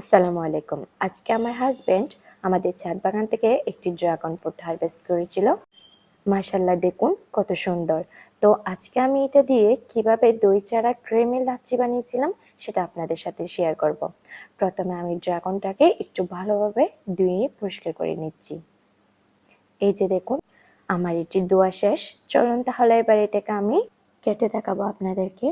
আসসালামু আলাইকুম। আজকে আমার হাজবেন্ড আমাদের ছাদ বাগান থেকে একটি ড্রাগন ফ্রুট হারভেস্ট করেছিল। মাশাল্লাহ দেখুন কত সুন্দর। তো আজকে আমি এটা দিয়ে কীভাবে দই চারা ক্রেমের লাচ্ছি বানিয়েছিলাম সেটা আপনাদের সাথে শেয়ার করব। প্রথমে আমি ড্রাগনটাকে একটু ভালোভাবে ধুয়ে পরিষ্কার করে নিচ্ছি। এই যে দেখুন, আমার এটি দোয়া শেষ। চলুন তাহলে এবার এটাকে আমি কেটে দেখাবো আপনাদেরকে।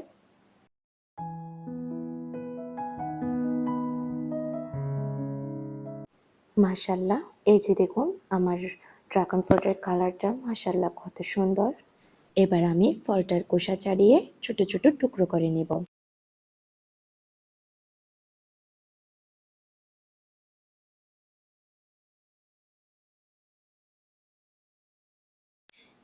মাশাল্লাহ। এই যে দেখুন, আমার ড্রাগন ফ্রুটের কালারটা মাশাল্লাহ কত সুন্দর। এবার আমি ফলটার কোষা ছাড়িয়ে ছোট ছোট টুকরো করে নিব।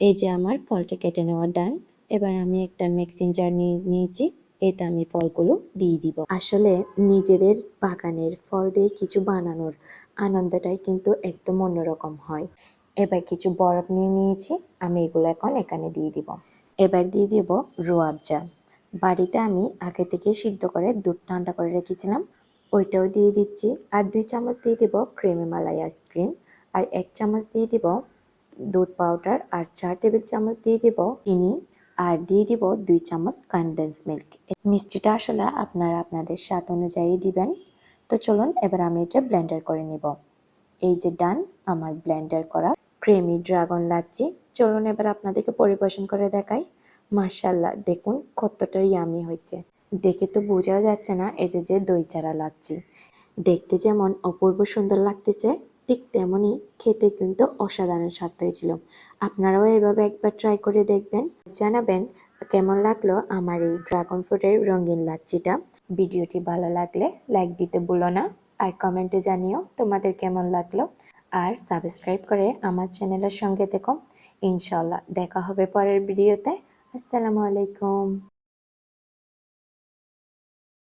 এই যে আমার ফলটা কেটে নেওয়া ডান। এবার আমি একটা মিক্সিং জার নিয়ে নিয়েছি। এটা আমি ফলগুলো দিয়ে দিব। আসলে নিজেদের বাগানের ফল দিয়ে কিছু বানানোর আনন্দটাই কিন্তু একদম অন্যরকম হয়। এবার কিছু বরফ নিয়ে নিয়েছি, আমি এগুলো এখন এখানে দিয়ে দিব। এবার দিয়ে দিব রোয়াবজা বাড়িতে আমি আগে থেকে সিদ্ধ করে দুধ ঠান্ডা করে রেখেছিলাম, ওইটাও দিয়ে দিচ্ছি। আর দুই চামচ দিয়ে দিব ক্রিমি মালাই আইসক্রিম আর এক চামচ দিয়ে দিব দুধ পাউডার আর চার টেবিল চামচ দিয়ে দিব চিনি আর দিয়ে দিব দুই চামচ কনডেন্স মিল্ক মিষ্টিটা আসলে আপনারা আপনাদের স্বাদ অনুযায়ী দিবেন। তো চলুন এবার আমি এটা ব্লেন্ডার করে নিব। এই যে ডান, আমার ব্লেন্ডার করা ক্রেমি ড্রাগন লাচ্ছি। চলুন এবার আপনাদেরকে পরিবেশন করে দেখাই। মার্শাল্লাহ দেখুন কতটা ইয়ামি হয়েছে। দেখে তো বোঝা যাচ্ছে না, এটা যে দই চারা লাচ্ছি। দেখতে যেমন অপূর্ব সুন্দর লাগতেছে ঠিক তেমনই খেতে কিন্তু অসাধারণ স্বাদ হয়েছিল আপনারাও এভাবে একবার ট্রাই করে দেখবেন। জানাবেন কেমন লাগল আমার এই ড্রাগন ফ্রুটের রঙিন লাচ্ছিটা। ভিডিওটি ভালো লাগলে লাইক দিতে ভুলো না। আর কমেন্টে জানিও তোমাদের কেমন লাগল। আর সাবস্ক্রাইব করে আমার চ্যানেলের সঙ্গে দেখো ইনশাল্লাহ দেখা হবে পরের ভিডিওতে। আসসালামু আলাইকুম।